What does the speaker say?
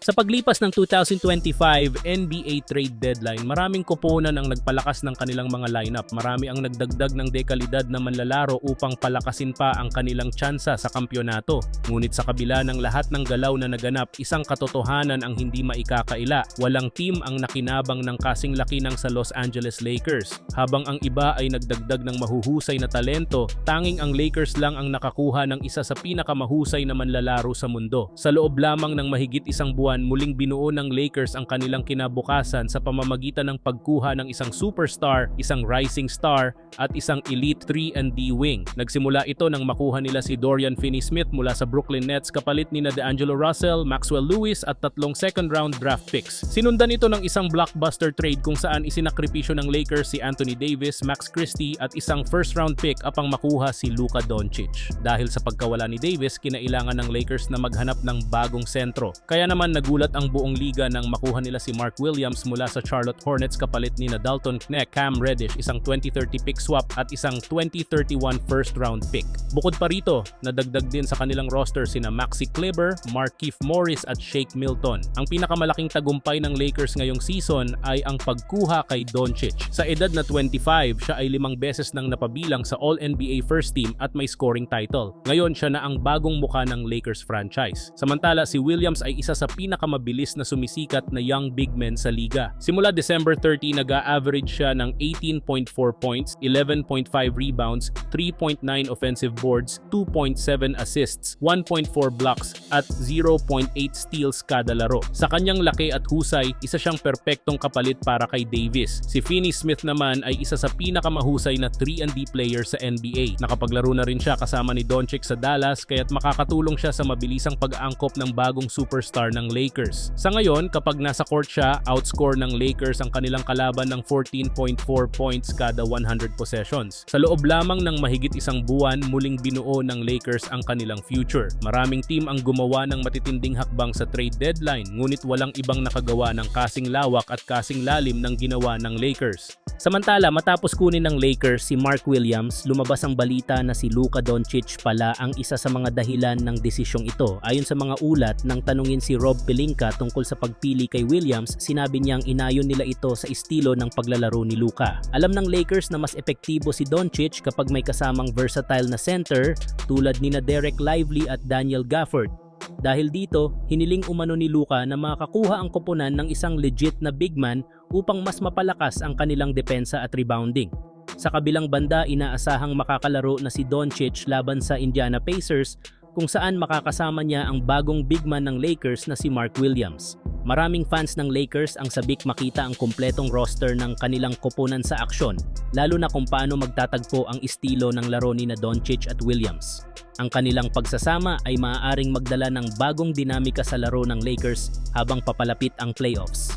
Sa paglipas ng 2025 NBA trade deadline, maraming koponan ang nagpalakas ng kanilang mga lineup. Marami ang nagdagdag ng dekalidad na manlalaro upang palakasin pa ang kanilang tsansa sa kampyonato. Ngunit sa kabila ng lahat ng galaw na naganap, isang katotohanan ang hindi maikakaila. Walang team ang nakinabang ng kasing laki ng sa Los Angeles Lakers. Habang ang iba ay nagdagdag ng mahuhusay na talento, tanging ang Lakers lang ang nakakuha ng isa sa pinakamahusay na manlalaro sa mundo. Sa loob lamang ng mahigit isang buwan, muling binuo ng Lakers ang kanilang kinabukasan sa pamamagitan ng pagkuha ng isang superstar, isang rising star, at isang elite 3 and D wing. Nagsimula ito nang makuha nila si Dorian Finney-Smith mula sa Brooklyn Nets kapalit ni na DeAngelo Russell, Maxwell Lewis at tatlong second round draft picks. Sinundan ito ng isang blockbuster trade kung saan isinakripisyo ng Lakers si Anthony Davis, Max Christie at isang first round pick upang makuha si Luka Doncic. Dahil sa pagkawala ni Davis, kinailangan ng Lakers na maghanap ng bagong sentro. Kaya naman nagulat ang buong liga nang makuha nila si Mark Williams mula sa Charlotte Hornets kapalit ni na Dalton Knecht, Cam Reddish, isang 2030 pick swap at isang 2031 first round pick. Bukod pa rito, nadagdag din sa kanilang roster sina Maxi Kleber, Markieff Morris at Shake Milton. Ang pinakamalaking tagumpay ng Lakers ngayong season ay ang pagkuha kay Doncic. Sa edad na 25, siya ay limang beses nang napabilang sa All-NBA First Team at may scoring title. Ngayon siya na ang bagong muka ng Lakers franchise. Samantala si Williams ay isa sa pinakamabilis na sumisikat na young big men sa liga. Simula December 30, nag-a-average siya ng 18.4 points, 11.5 rebounds, 3.9 offensive boards, 2.7 assists, 1.4 blocks at 0.8 steals kada laro. Sa kanyang laki at husay, isa siyang perpektong kapalit para kay Davis. Si Finney Smith naman ay isa sa pinakamahusay na 3-and-D player sa NBA. Nakapaglaro na rin siya kasama ni Doncic sa Dallas kaya't makakatulong siya sa mabilisang pag-angkop ng bagong superstar ng Lakers. Sa ngayon, kapag nasa court siya, outscore ng Lakers ang kanilang kalaban ng 14.4 points kada 100 possessions. Sa loob lamang ng mahigit isang buwan, muling binuo ng Lakers ang kanilang future. Maraming team ang gumawa ng matitinding hakbang sa trade deadline, ngunit walang ibang nakagawa ng kasing lawak at kasing lalim ng ginawa ng Lakers. Samantala, matapos kunin ng Lakers si Mark Williams, lumabas ang balita na si Luka Doncic pala ang isa sa mga dahilan ng desisyong ito. Ayon sa mga ulat, nang tanungin si Rob Pelinka tungkol sa pagpili kay Williams, sinabi niyang inayon nila ito sa estilo ng paglalaro ni Luka. Alam ng Lakers na mas epektibo si Doncic kapag may kasamang versatile na center tulad ni na Derek Lively at Daniel Gafford. Dahil dito, hiniling umano ni Luka na makakuha ang koponan ng isang legit na big man upang mas mapalakas ang kanilang depensa at rebounding. Sa kabilang banda, inaasahang makakalaro na si Doncic laban sa Indiana Pacers kung saan makakasama niya ang bagong big man ng Lakers na si Mark Williams. Maraming fans ng Lakers ang sabik makita ang kumpletong roster ng kanilang koponan sa aksyon, lalo na kung paano magtatagpo ang estilo ng laro ni na Doncic at Williams. Ang kanilang pagsasama ay maaaring magdala ng bagong dinamika sa laro ng Lakers habang papalapit ang playoffs.